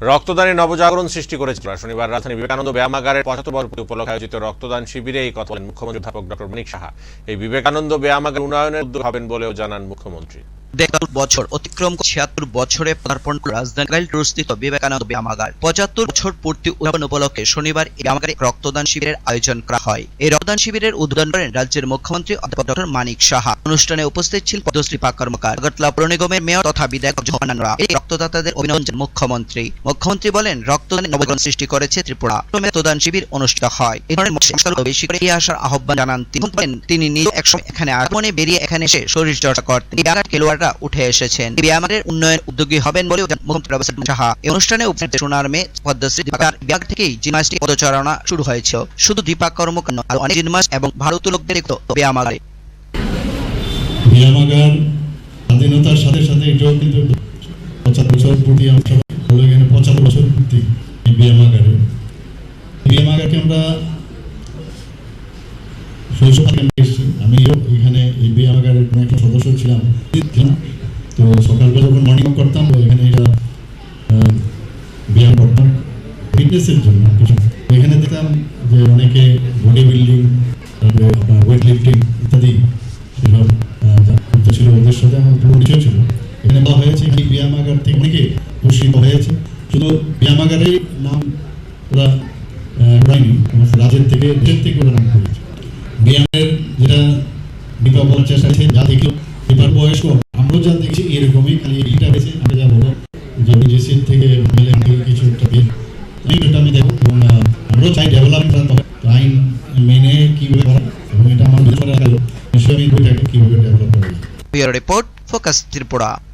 রক্তদানে নবজাগরণ সৃষ্টি করেছে। শনিবার রাজধানী বিবেকানন্দ ব্যায়ামাগারের পঁচাত্তর উপলক্ষে আয়োজিত রক্তদান শিবিরে এই কথা বলেন মুখ্যমন্ত্রী অধ্যাপক ডক্টর মানিক সাহা। এই বিবেকানন্দ ব্যায়ামাগার উন্নয়নের উদ্যোগ হবেন বলেও জানান মুখ্যমন্ত্রী। দেড় বছর অতিক্রম ছিয়াত্তর বছরে পদার্পণ রাজধানী গাইল বিবেকানন্দ ব্যায়ামাগার। পঁচাত্তর বছর পূর্তি উদযাপন উপলক্ষে শনিবার ব্যায়ামাগারে রক্তদান শিবিরের আয়োজন করা হয়। এই রক্তদান শিবিরের উদ্বোধন করেন রাজ্যের মুখ্যমন্ত্রী অধ্যাপক ডক্টর মানিক সাহা। অনুষ্ঠানে উপস্থিত ছিলেন পদ্মশ্রী পাক কর্মকার আগরতলা পৌর নিগমের মেয়র তথা বিধায়ক জহানানরা এই রক্তদাতাদের অভিনন্দন মুখ্যমন্ত্রী। মুখ্যমন্ত্রী বলেন, রক্তদানে নবগ্রহণ সৃষ্টি করেছে ত্রিপুরা। রক্তদান শিবির অনুষ্ঠিত হয়। এই ধরনের বেশি করে এগিয়ে আসার আহ্বান জানান তিনি। তিনি নিজে একসময় এখানে আগমনে বেরিয়ে এখানে এসে শরীর চর্চা করতেন। এই ব্যায়ামের উঠে এসেছেন। ব্যায়ামের উন্নয়ন উদ্যোগী হবেন প্রফেসর সাহা। এই অনুষ্ঠানে উপস্থিত সোনার মেয়ে পদ্মশ্রী দীপাকার বিভাগ থেকেই জিমনাস্টিক পদচারণা শুরু হয়েছে। শুধু দীপা কর্মকার নয়, আরও অনেক জিমনাস্ট এবং ভারোত্তোলকদের একটু ব্যায়ামাগারে ব্যায়ামাগার স্বাধীনতার সাথে সাথে এটাও কিন্তু পঁচাত্তর বছর পূর্তি আমরা এখানে পঁচাত্তর বছর পূর্তি এই ব্যায়ামাগারে ব্যায়ামাগারকে আমরা শৈশব আমিও এখানে এই ব্যায়ামাগারের একটা সদস্য ছিলাম। ফিটনেসের জন্য। কিছু এখানে দেখতাম যে অনেকে বডি বিল্ডিং তারপরে আপনার ওয়েট লিফটিং ইত্যাদি সেসব ছিল ওদের সাথে আমার পরিচয় ছিল এখানে বলা হয়েছে এই ব্যায়ামাগার থেকে অনেকে পুরস্কৃত হয়েছে। শুধু ব্যায়ামাগারের নাম ওরা আহ, করায়নি রাজ্যের থেকে দেশের থেকে ওরা নাম করেছে। ব্যায়ামের যেটা বলার চেষ্টা করেছে যা দেখল বিষয়টা আমি দেখব এবং আমরাও চাই ডেভেলপমেন্ট আইন মেনে কীভাবে করা এবং এটা আমার নিশ্চয়ই আমি কীভাবে ডেভেলপ করা রিপোর্ট, ফোকাস ত্রিপুরা।